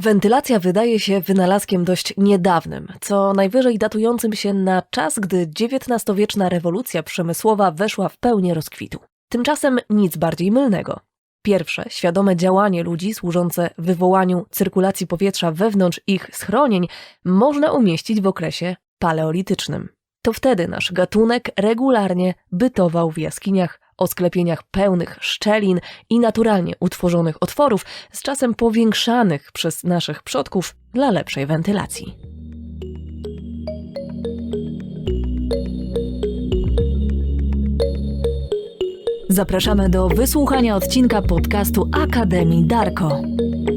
Wentylacja wydaje się wynalazkiem dość niedawnym, co najwyżej datującym się na czas, gdy XIX-wieczna rewolucja przemysłowa weszła w pełnię rozkwitu. Tymczasem nic bardziej mylnego. Pierwsze świadome działanie ludzi służące wywołaniu cyrkulacji powietrza wewnątrz ich schronień można umieścić w okresie paleolitycznym. To wtedy nasz gatunek regularnie bytował w jaskiniach o sklepieniach pełnych szczelin i naturalnie utworzonych otworów, z czasem powiększanych przez naszych przodków dla lepszej wentylacji. Zapraszamy do wysłuchania odcinka podcastu Akademii Darko.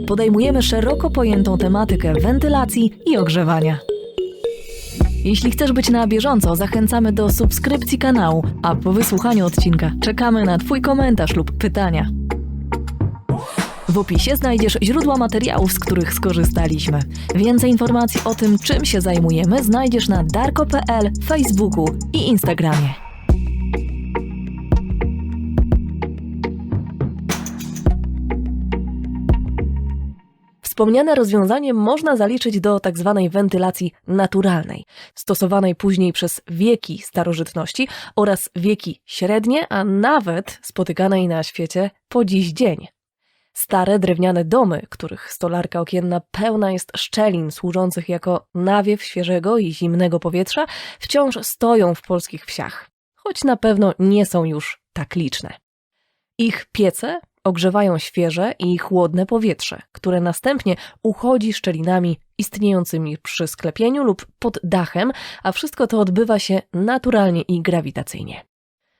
Podejmujemy szeroko pojętą tematykę wentylacji i ogrzewania. Jeśli chcesz być na bieżąco, zachęcamy do subskrypcji kanału, a po wysłuchaniu odcinka czekamy na Twój komentarz lub pytania. W opisie znajdziesz źródła materiałów, z których skorzystaliśmy. Więcej informacji o tym, czym się zajmujemy, znajdziesz na darko.pl, Facebooku i Instagramie. Wspomniane rozwiązanie można zaliczyć do tzw. wentylacji naturalnej, stosowanej później przez wieki starożytności oraz wieki średnie, a nawet spotykanej na świecie po dziś dzień. Stare drewniane domy, których stolarka okienna pełna jest szczelin służących jako nawiew świeżego i zimnego powietrza, wciąż stoją w polskich wsiach, choć na pewno nie są już tak liczne. Ich piece ogrzewają świeże i chłodne powietrze, które następnie uchodzi szczelinami istniejącymi przy sklepieniu lub pod dachem, a wszystko to odbywa się naturalnie i grawitacyjnie.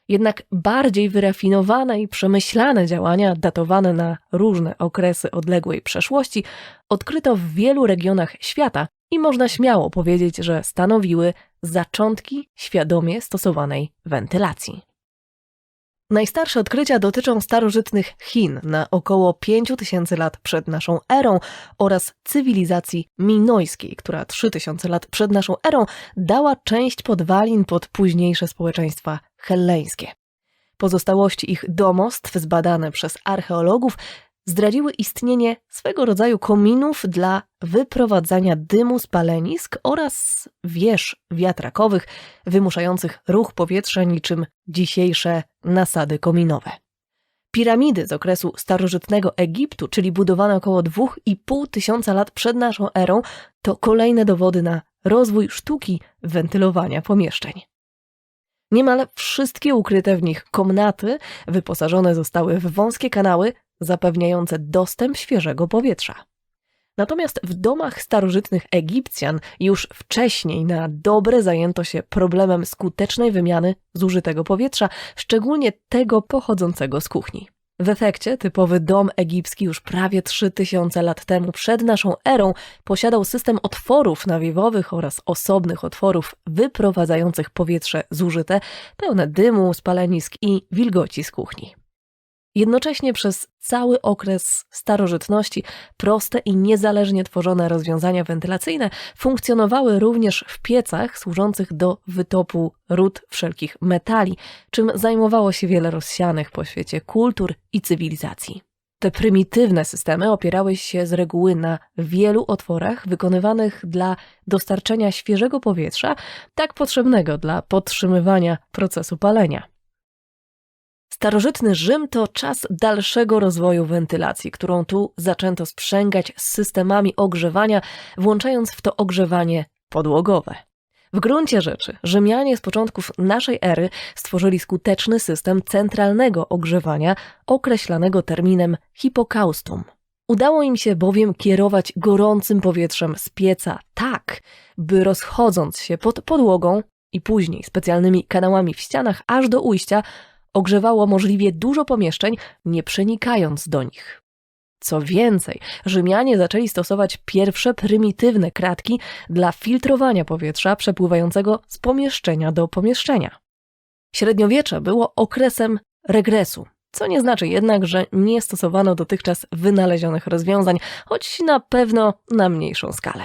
Jednak bardziej wyrafinowane i przemyślane działania, datowane na różne okresy odległej przeszłości, odkryto w wielu regionach świata i można śmiało powiedzieć, że stanowiły zaczątki świadomie stosowanej wentylacji. Najstarsze odkrycia dotyczą starożytnych Chin na około 5000 lat przed naszą erą oraz cywilizacji minojskiej, która 3000 lat przed naszą erą dała część podwalin pod późniejsze społeczeństwa helleńskie. Pozostałości ich domostw zbadane przez archeologów zdradziły istnienie swego rodzaju kominów dla wyprowadzania dymu z palenisk oraz wież wiatrakowych wymuszających ruch powietrza niczym dzisiejsze nasady kominowe. Piramidy z okresu starożytnego Egiptu, czyli budowane około 2,5 tysiąca lat przed naszą erą, to kolejne dowody na rozwój sztuki wentylowania pomieszczeń. Niemal wszystkie ukryte w nich komnaty wyposażone zostały w wąskie kanały zapewniające dostęp świeżego powietrza. Natomiast w domach starożytnych Egipcjan już wcześniej na dobre zajęto się problemem skutecznej wymiany zużytego powietrza, szczególnie tego pochodzącego z kuchni. W efekcie typowy dom egipski już prawie 3000 lat temu przed naszą erą posiadał system otworów nawiewowych oraz osobnych otworów wyprowadzających powietrze zużyte, pełne dymu, spalenisk i wilgoci z kuchni. Jednocześnie przez cały okres starożytności proste i niezależnie tworzone rozwiązania wentylacyjne funkcjonowały również w piecach służących do wytopu ród wszelkich metali, czym zajmowało się wiele rozsianych po świecie kultur i cywilizacji. Te prymitywne systemy opierały się z reguły na wielu otworach wykonywanych dla dostarczenia świeżego powietrza, tak potrzebnego dla podtrzymywania procesu palenia. Starożytny Rzym to czas dalszego rozwoju wentylacji, którą tu zaczęto sprzęgać z systemami ogrzewania, włączając w to ogrzewanie podłogowe. W gruncie rzeczy Rzymianie z początków naszej ery stworzyli skuteczny system centralnego ogrzewania, określanego terminem hipokaustum. Udało im się bowiem kierować gorącym powietrzem z pieca tak, by rozchodząc się pod podłogą i później specjalnymi kanałami w ścianach aż do ujścia, ogrzewało możliwie dużo pomieszczeń, nie przenikając do nich. Co więcej, Rzymianie zaczęli stosować pierwsze prymitywne kratki dla filtrowania powietrza przepływającego z pomieszczenia do pomieszczenia. Średniowiecze było okresem regresu, co nie znaczy jednak, że nie stosowano dotychczas wynalezionych rozwiązań, choć na pewno na mniejszą skalę.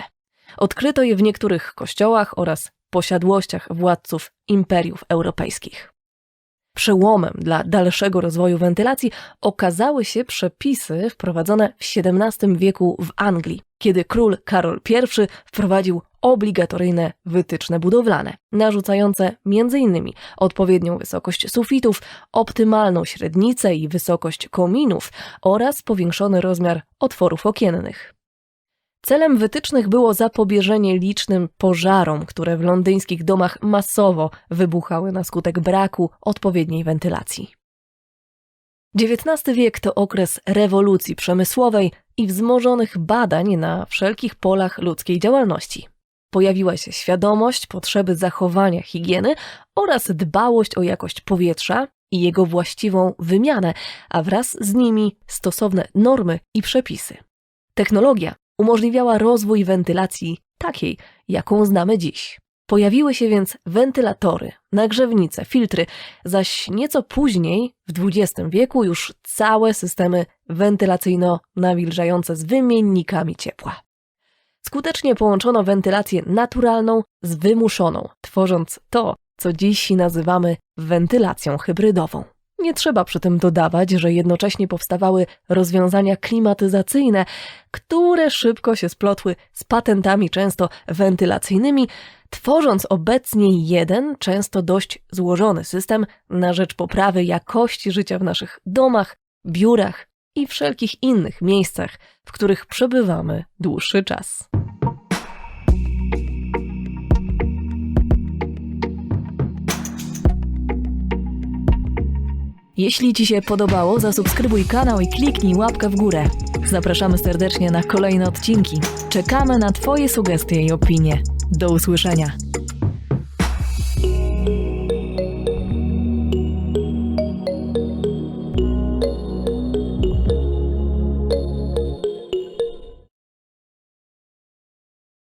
Odkryto je w niektórych kościołach oraz posiadłościach władców imperiów europejskich. Przełomem dla dalszego rozwoju wentylacji okazały się przepisy wprowadzone w XVII wieku w Anglii, kiedy król Karol I wprowadził obligatoryjne wytyczne budowlane, narzucające m.in. odpowiednią wysokość sufitów, optymalną średnicę i wysokość kominów oraz powiększony rozmiar otworów okiennych. Celem wytycznych było zapobieżenie licznym pożarom, które w londyńskich domach masowo wybuchały na skutek braku odpowiedniej wentylacji. XIX wiek to okres rewolucji przemysłowej i wzmożonych badań na wszelkich polach ludzkiej działalności. Pojawiła się świadomość potrzeby zachowania higieny oraz dbałość o jakość powietrza i jego właściwą wymianę, a wraz z nimi stosowne normy i przepisy. Technologia umożliwiała rozwój wentylacji takiej, jaką znamy dziś. Pojawiły się więc wentylatory, nagrzewnice, filtry, zaś nieco później, w XX wieku, już całe systemy wentylacyjno-nawilżające z wymiennikami ciepła. Skutecznie połączono wentylację naturalną z wymuszoną, tworząc to, co dziś nazywamy wentylacją hybrydową. Nie trzeba przy tym dodawać, że jednocześnie powstawały rozwiązania klimatyzacyjne, które szybko się splotły z patentami często wentylacyjnymi, tworząc obecnie jeden, często dość złożony system na rzecz poprawy jakości życia w naszych domach, biurach i wszelkich innych miejscach, w których przebywamy dłuższy czas. Jeśli Ci się podobało, zasubskrybuj kanał i kliknij łapkę w górę. Zapraszamy serdecznie na kolejne odcinki. Czekamy na Twoje sugestie i opinie. Do usłyszenia.